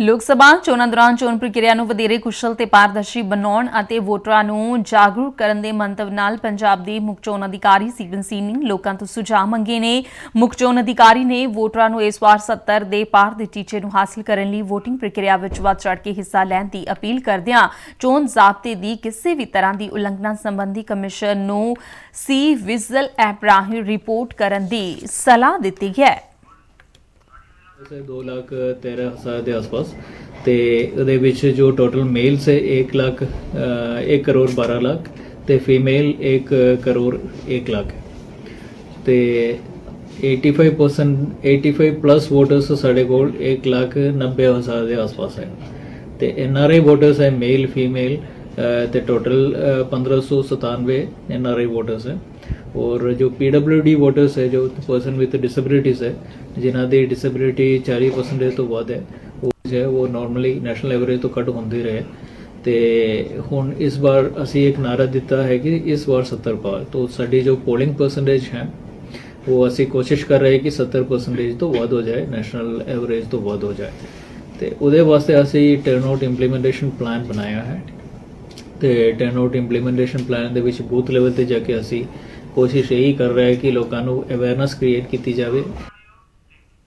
ਲੋਕ ਸਭਾ ਚੋਣਾਂ ਦੌਰਾਨ ਚੋਣ ਪ੍ਰਕਿਰਿਆ ਨੂੰ ਵਧੇਰੇ ਕੁਸ਼ਲ ਤੇ ਪਾਰਦਰਸ਼ੀ ਬਣਾਉਣ ਅਤੇ ਵੋਟਰਾਂ ਨੂੰ ਜਾਗਰੂਕ ਕਰਨ ਦੇ ਮੰਤਵ ਨਾਲ ਪੰਜਾਬ ਦੇ ਮੁੱਖ ਚੋਣ ਅਧਿਕਾਰੀ ਸੀਵਨ ਸਿੰਘ ਨੇ ਲੋਕਾਂ ਤੋਂ ਸੁਝਾਅ ਮੰਗੇ ਨੇ। ਮੁੱਖ ਚੋਣ ਅਧਿਕਾਰੀ ਨੇ ਵੋਟਰਾਂ ਨੂੰ ਇਸ ਵਾਰ 70 ਦੇ ਪਾਰ ਦੇ ਟੀਚੇ ਨੂੰ ਹਾਸਲ ਕਰਨ ਲਈ VOTING ਪ੍ਰਕਿਰਿਆ ਵਿੱਚ ਵੱਧ ਚੜ੍ਹ ਕੇ ਹਿੱਸਾ ਲੈਣ ਦੀ ਅਪੀਲ ਕਰਦਿਆਂ ਚੋਣ ਜ਼ਾਬਤੇ ਦੀ ਕਿਸੇ ਵੀ ਤਰ੍ਹਾਂ ਦੀ ਉਲੰਘਣਾ ਸੰਬੰਧੀ ਕਮਿਸ਼ਨ ਨੂੰ ਸੀ ਵਿਜ਼ਲ ਐਪ ਰਾਹੀਂ ਰਿਪੋਰਟ ਕਰਨ ਦੀ ਸਲਾਹ ਦਿੱਤੀ ਹੈ। ਸੇ 2 ਲੱਖ 13 ਹਜ਼ਾਰ ਦੇ ਆਸ-ਪਾਸ ਤੇ ਉਹਦੇ ਵਿੱਚ ਜੋ ਟੋਟਲ ਮੇਲਸ ਹੈ 1 ਲੱਖ 1 ਕਰੋੜ 12 ਲੱਖ ਤੇ ਫੀਮੇਲ 1 ਕਰੋੜ 1 ਲੱਖ ਹੈ। ਤੇ 85% 85 ਪਲੱਸ ਵੋਟਰਸ ਸਾਡੇ ਕੋਲ 1 ਲੱਖ 90 ਹਜ਼ਾਰ ਦੇ ਆਸ-ਪਾਸ ਹੈ ਤੇ ਐਨਆਰਆਈ ਵੋਟਰਸ ਹੈ ਮੇਲ ਫੀਮੇਲ ਤੇ ਟੋਟਲ 1597 एनआरआई वोटर्स है ਔਰ ਜੋ ਪੀਡਬਲਯੂਡੀ ਵੋਟਰਸ ਹੈ, ਜੋ ਪਰਸਨ ਵਿਦ ਡਿਸੇਬਿਲਿਟੀਜ਼ ਹੈ, ਜਿਨ੍ਹਾਂ ਦੀ ਡਿਸੇਬਿਲਿਟੀ 40% ਤੋਂ ਵੱਧ ਹੈ, ਉਹ ਜੋ ਹੈ, ਉਹ ਨਾਰਮਲੀ ਨੈਸ਼ਨਲ ਐਵਰੇਜ ਤੋਂ ਘੱਟ ਹੁੰਦੇ ਰਹੇ। ਤੇ ਹੁਣ ਇਸ ਵਾਰ ਅਸੀਂ ਇੱਕ ਨਾਰਾ ਦਿੱਤਾ ਹੈ ਕਿ ਇਸ ਵਾਰ 70 ਪਾਰ ਤੋਂ ਸਾਡੀ ਜੋ ਪੋਲਿੰਗ ਪਰਸੈਂਟੇਜ ਹੈ, ਉਹ ਅਸੀਂ ਕੋਸ਼ਿਸ਼ ਕਰ ਰਹੇ ਕਿ 70% ਤੋਂ ਵੱਧ ਹੋ ਜਾਏ ਨੈਸ਼ਨਲ ਐਵਰੇਜ ਤੋਂ ਵੱਧ ਹੋ ਜਾਏ। ਤੇ ਉਹਦੇ ਵਾਸਤੇ ਅਸੀਂ ਟਰਨ ਆਊਟ ਇੰਪਲੀਮੈਂਟੇਸ਼ਨ ਪਲਾਨ ਬਣਾਇਆ ਹੈ। ਤੇ ਟਰਨ ਆਊਟ ਇੰਪਲੀਮੈਂਟੇਸ਼ਨ ਪਲਾਨ ਦੇ ਵਿੱਚ ਬੂਥ ਲੈਵਲ ਤੇ ਜਾ ਕੇ ਅਸੀਂ ਕੋਸ਼ਿਸ਼ ਇਹੀ ਕਰ ਰਿਹਾ ਹੈ ਕਿ ਲੋਕਾਂ ਨੂੰ ਅਵੇਅਰਨੈਸ ਕ੍ਰੀਏਟ ਕੀਤੀ ਜਾਵੇ।